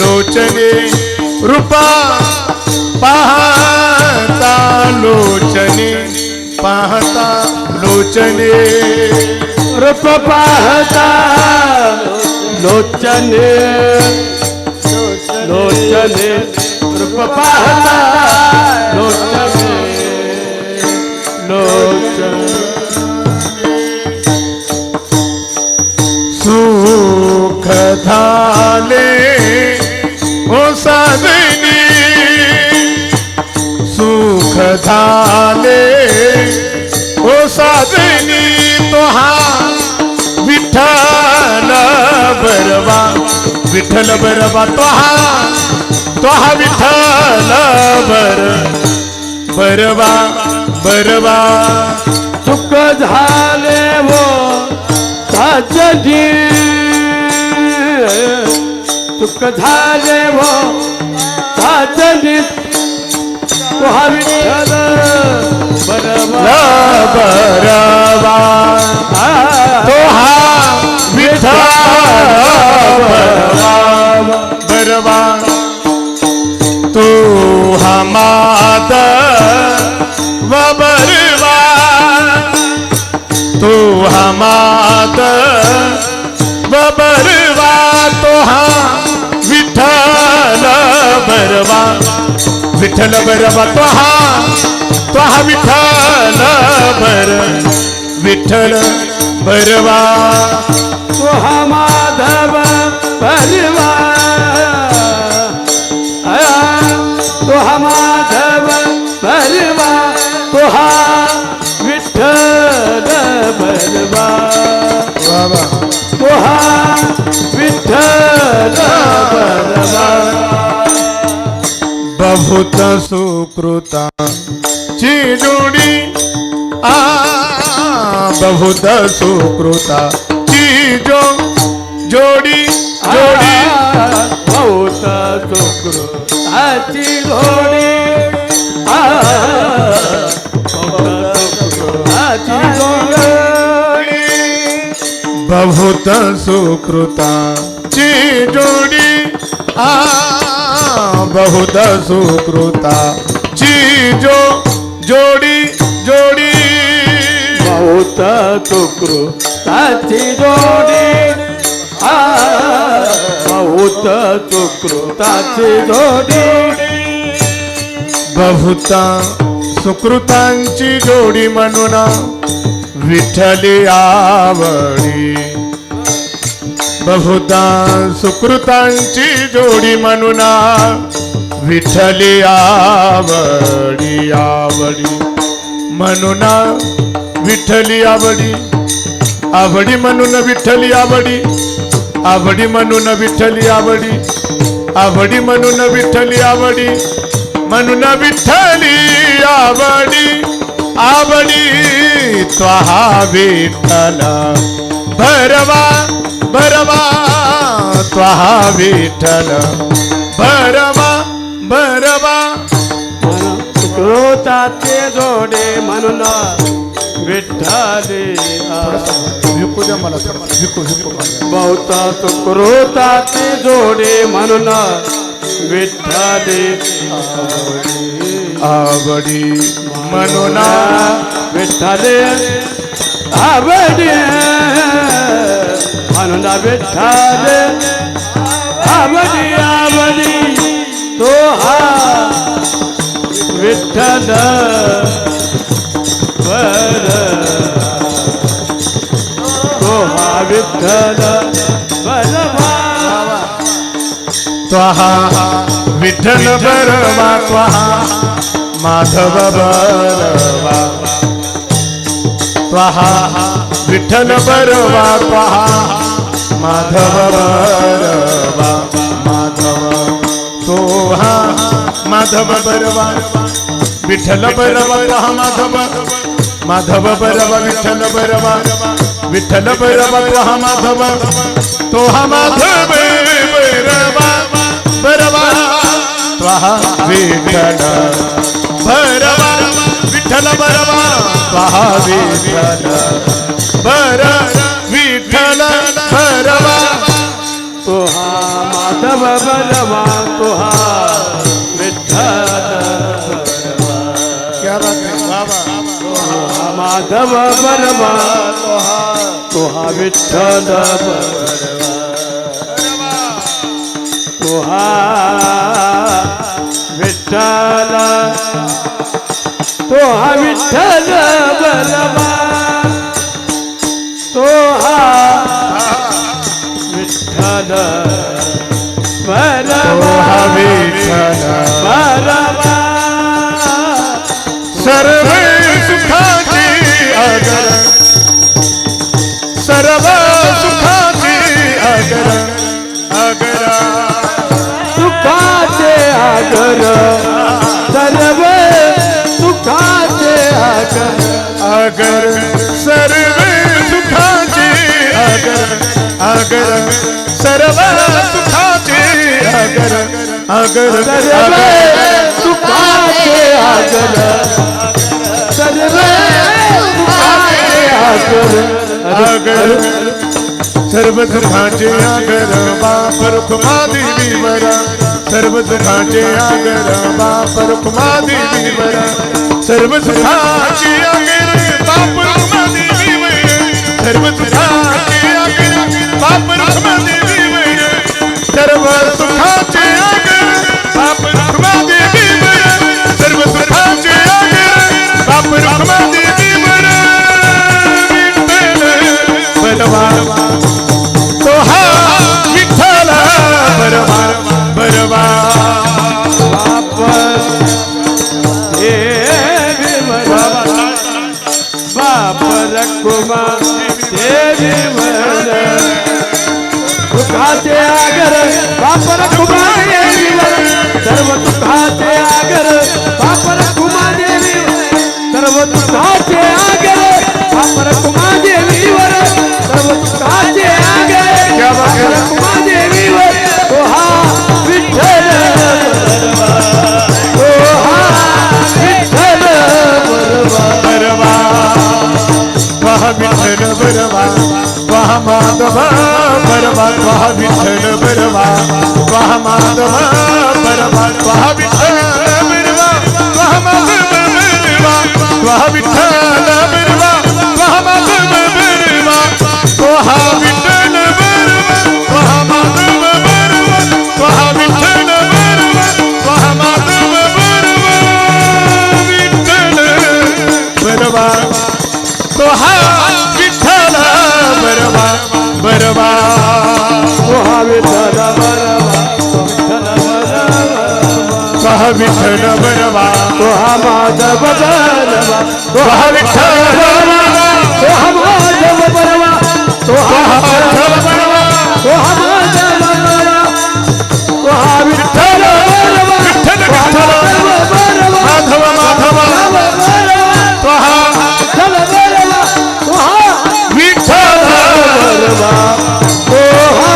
लोचने रूपा पाहता लोचने पाहता लोचने। रूप पाहता लोचने लोचने रूप पाहता झाले ओ साधनी तोहा विठ्ठल बरवा विठ्ठल बरवा तोहा तोहा विठ्ठल बर बरवा बरवा। चुक झाले वो साजनी चुक झाले हो, वो साजनी तुहा बरवा तो हा विठ्ठल बरवा बरवा तो हा विठ्ठल बरबा त्वहा त्वहा विठ्ठल बर विठ्ठल बरवा त्वहा मा बहुत सुकृता ची जोडी आ बहुत सुकृता ची जो जोडी। जोडी बहुत घोडी आ, बहुत सुकृता ची जोडी आ बहुत सुकृता। ची जो जोडी जोडी। बहुत तुक्रू ताची जोडी। बहुत तुक्रू ताची जोडी। बहुता सुकृतांची जोडी म्हणून विठ्ठली आवडी। बहुदा सुकृतांची जोडी म्हणूना विठ्ठली आवडी आवडी. म्हणूना विठ्ठली आवडी आवडी म्हणून विठ्ठली आवडी आवडी म्हणून विठ्ठली आवडी आवडी म्हणून विठ्ठली आवडी म्हणून विठ्ठली आवडी आवडी. त्वहा विठ्ठल. भरवा भरवा त्वहा विठ्ठल. भरवा भरवा क्रोताचे जोडे म्हणून विठ्ठले बहुत क्रोताचे जोडे म्हणून विठ्ठले आवडी म्हणून विठ्ठले आवडी. विठ्ठले आवडी आवडी तो हा विठ्ठल तो हा विठ्ठल त्वहा विठ्ठल बरवा त्वहा माधव बरवा त्वहा विठ्ठल बरवा त्वहा माधव बरवा माधव तोहा माधव बरवा, विठ्ठल बरवा माधव माधव बरवा, विठ्ठल बरवा विठ्ठल बरवा त्वहा माधव तोहा माधव बरवा बरवा त्वहा विठ्ठल भरवा विठ्ठल भरवा पहा विठ्ठल भर बलवा तुहा विठ्ठल माधव बलवा तुहा विठ्ठल तुहा विठ्ठल तुहा विठ्ठल बलवा तुहा विठ्ठल सर्व सुखाची अगर अगर सर्व अगर सुखाचे आगर. सर्व सुखाचे आगर. अगर सर्व सुखाचे आगर बापर खुमा देवीवर सर्व सुखाचे आगर बापर खुमा देवीवर सर्व सुखाचे सुखाचे आगर बापर कुमा देवी सर्व सुखाचे आगर बापर कुमा देवी सर्व सुखाचे आगर बापर कुमा तो हा विठ्ठल बरवा तो हा विठ्ठल बरवा तो हा माधव बरवा तो तो हा विठ्ठल बरवा तो हा माधव बरवा. तो तो हा हा विठ्ठल बरवा तो हा माधव बरवा तो हा विठ्ठल बरवा विठ्ठल विठ्ठल बरवा माधव माधव. तो हा विठ्ठल बरवा तो हा विठ्ठल बरवा तो हा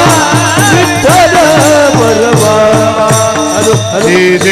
विठ्ठल बरवा जय